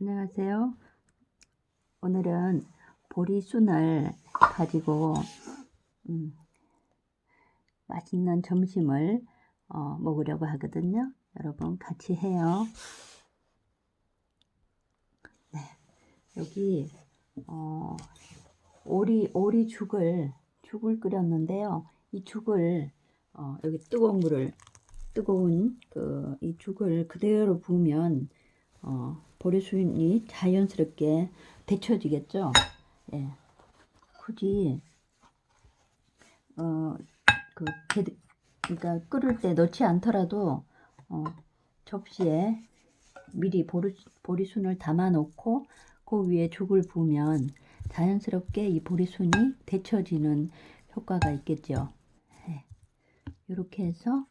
안녕하세요. 오늘은 보리순을 가지고 음, 맛있는 점심을 어, 먹으려고 하거든요. 여러분 같이 해요. 네, 여기 어, 오리 오리 죽을 죽을 끓였는데요. 이 죽을 어, 여기 뜨거운 물을 뜨거운 그 이 죽을 그대로 부으면 어, 보리순이 자연스럽게 데쳐지겠죠. 예. 굳이 어, 그 게- 그러니까 끓을 때 넣지 않더라도 어, 접시에 미리 보리, 보리순을 담아 놓고 그 위에 죽을 부으면 자연스럽게 이 보리순이 데쳐지는 효과가 있겠죠. 예. 이렇게 해서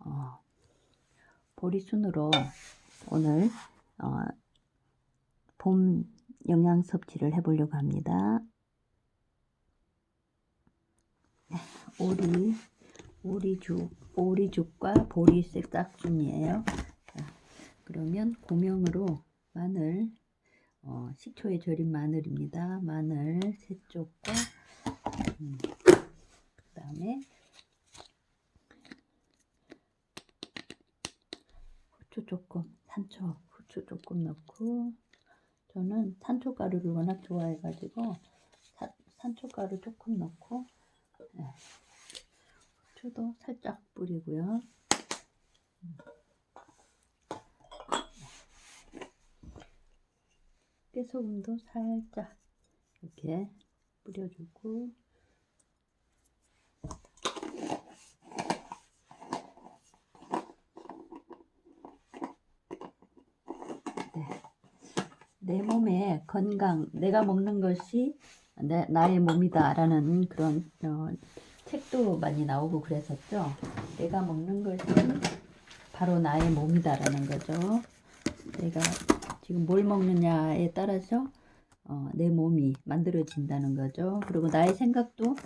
어, 보리순으로 오늘 어, 봄 영양 섭취를 해보려고 합니다. 네, 오리, 오리죽, 오리죽과 보리색 싹순이에요. 자, 그러면 고명으로 마늘, 어, 식초에 절인 마늘입니다. 마늘 세 쪽과 음, 그 다음에 후추 조금, 산초, 후추 조금 넣고 저는 산초가루를 워낙 좋아해가지고 사, 산초가루 조금 넣고 네. 후추도 살짝 뿌리고요. 음. 깨소금도 살짝 이렇게 뿌려주고 내 몸의 건강, 내가 먹는 것이 내, 나의 몸이다라는 그런 어, 책도 많이 나오고 그랬었죠. 내가 먹는 것이 바로 나의 몸이다라는 거죠. 내가 지금 뭘 먹느냐에 따라서 어, 내 몸이 만들어진다는 거죠. 그리고 나의 생각도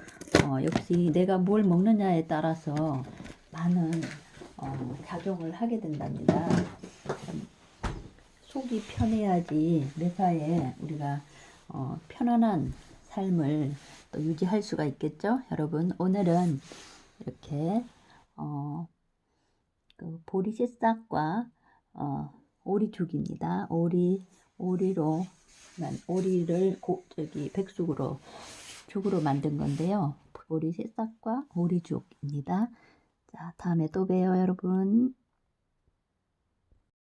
어, 역시 내가 뭘 먹느냐에 따라서 많은 어, 작용을 하게 된답니다. 속이 편해야지 매사에 우리가 어, 편안한 삶을 또 유지할 수가 있겠죠. 여러분 오늘은 이렇게 어, 그 보리 새싹과 어, 오리죽입니다. 오리 오리로 만 오리를 고, 저기 백숙으로 죽으로 만든 건데요. 보리 새싹과 오리죽입니다. 자 다음에 또 봬요 여러분.